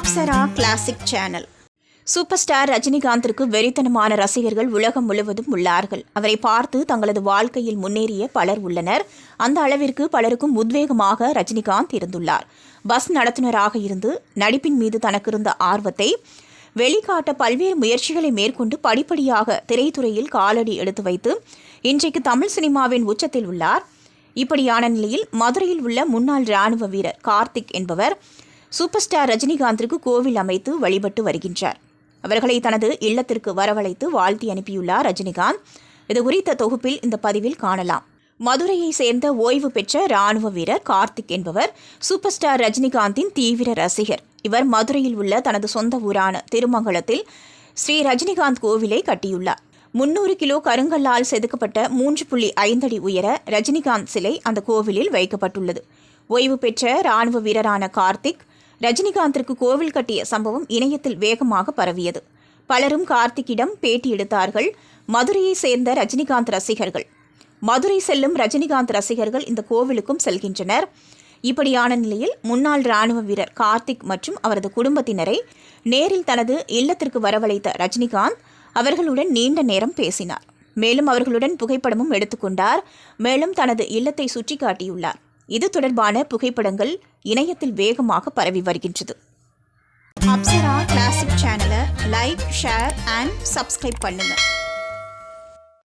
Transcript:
Apsara classic channel super star ரஜினிகாந்திற்கு வெறித்தனமான ரசிகர்கள் உலகம் முழுவதும் உள்ளார்கள். அவரை பார்த்து தங்களது வாழ்க்கையில் முன்னேறிய பலர் உள்ளனர். அந்த அளவிற்கு பலருக்கும் உத்வேகமாக ரஜினிகாந்த் இருந்துள்ளார். பஸ் நடத்துனராக இருந்து நடிப்பின் மீது தனக்கு இருந்த ஆர்வத்தை வெளிக்காட்ட பல்வேறு முயற்சிகளை மேற்கொண்டு படிப்படியாக திரைத்துறையில் காலடி எடுத்து வைத்து இன்றைக்கு தமிழ் சினிமாவின் உச்சத்தில் உள்ளார். இப்படியான நிலையில் மதுரையில் உள்ள முன்னாள் ராணுவ வீரர் கார்த்திக் என்பவர் சூப்பர் ஸ்டார் ரஜினிகாந்திற்கு கோவில் அமைத்து வழிபட்டு வருகின்றார். அவர்களை தனது இல்லத்திற்கு வரவழைத்து வாழ்த்தி அனுப்பியுள்ளார் ரஜினிகாந்த். இது குறித்த தொகுப்பில் இந்த பதிவில் காணலாம். மதுரையை சேர்ந்த ஓய்வு பெற்ற ராணுவ வீரர் கார்த்திக் என்பவர் சூப்பர் ஸ்டார் ரஜினிகாந்தின் தீவிர ரசிகர். இவர் மதுரையில் உள்ள தனது சொந்த ஊரான திருமங்கலத்தில் ஸ்ரீ ரஜினிகாந்த் கோவிலை கட்டியுள்ளார். முன்னூறு கிலோ கருங்கல்லால் செதுக்கப்பட்ட மூன்று புள்ளி ஐந்தடி உயர ரஜினிகாந்த் சிலை அந்த கோவிலில் வைக்கப்பட்டுள்ளது. ஓய்வு பெற்ற ராணுவ வீரரான கார்த்திக் ரஜினிகாந்திற்கு கோவில் கட்டிய சம்பவம் இணையத்தில் வேகமாக பரவியது. பலரும் கார்த்திக்கிடம் பேட்டி எடுத்தார்கள். மதுரையை சேர்ந்த ரஜினிகாந்த் ரசிகர்கள். மதுரை செல்லும் ரஜினிகாந்த் ரசிகர்கள் இந்த கோவிலுக்கும் செல்கின்றனர். இப்படியான நிலையில் முன்னாள் ராணுவ வீரர் கார்த்திக் மற்றும் அவரது குடும்பத்தினரை நேரில் தனது இல்லத்திற்கு வரவழைத்த ரஜினிகாந்த் அவர்களுடன் நீண்ட நேரம் பேசினார். மேலும் அவர்களுடன் புகைப்படமும் எடுத்துக்கொண்டார் மேலும் தனது இல்லத்தை சுற்றி காட்டியுள்ளார் இது தொடர்பான புகைப்படங்கள் இணையத்தில் வேகமாக பரவி வருகின்றது. அப்சரா கிளாசிக் சேனலை லைக் ஷேர் அண்ட் சப்ஸ்கிரைப் பண்ணுங்கள்